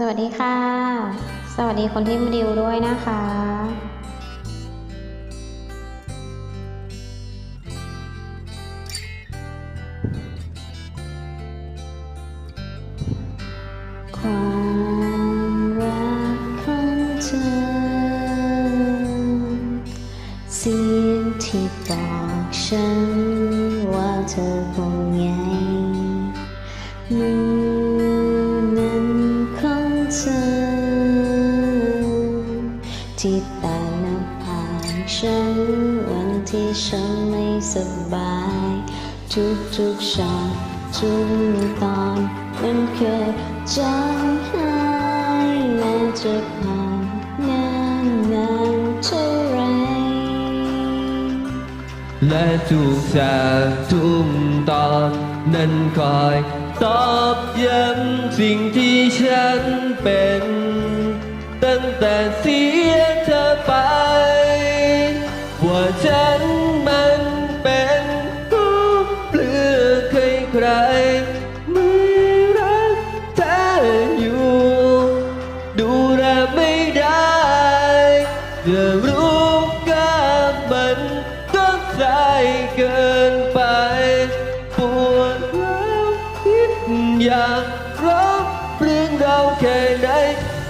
สวัสดีค่ะ สวัสดีคนที่มาดิวด้วยนะคะความรักของเธอเสียงที่บอกฉันว่าเธอห่วงใยมือนั้นของ เธอ ที่ตาหน้าผาฉัน วันที่ฉันไม่สบาย ทุกๆช็อตทุกตอนมันเคยใจหายแม้จะผ่านนานนานเท่าไรและทุกฉากทุกตอน นั้นคอยตอบย้ำสิ่งที่ฉันเป็น ตั้งแต่เสียเธอไป ว่าฉันมันเป็นผู้เปลือกใครใครไม่รักเธออยู่ ดูแลไม่ได้จะรู้กับมันก็ใจเกิน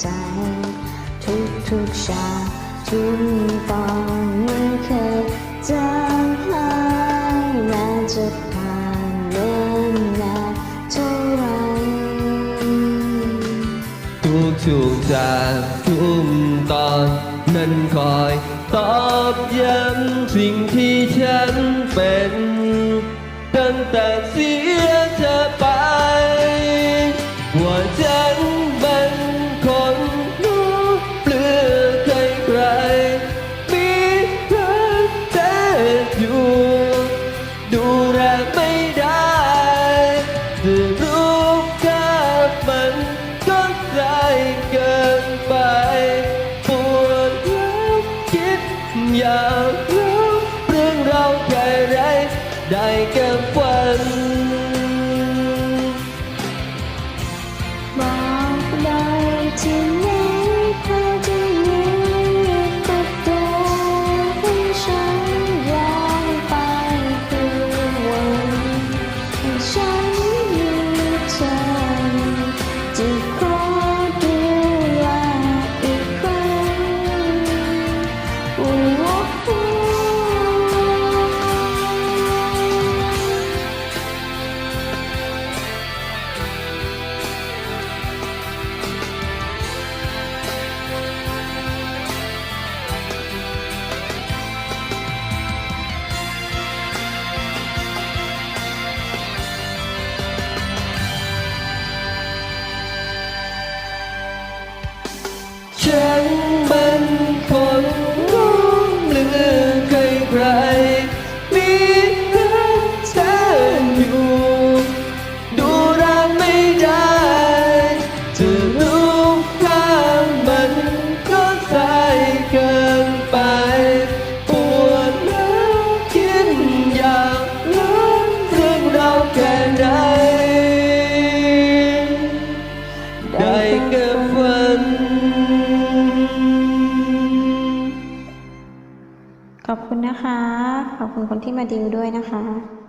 ใจ ทุกๆฉากทุกตอนไมันเคยจางหายแม้จะผ่านเดินนานเท่าไรทุกช่วงจากทุกตอนนั้นคอยตอบย้ำสิ่งที่ฉันเป็นตั้งแต่เสีย อยากรู้เรื่องเราแค่ไหนได้แค่ฝันบอกได้ที่ไหน ขอบคุณนะคะ ขอบคุณคนที่มาดิวด้วยนะคะ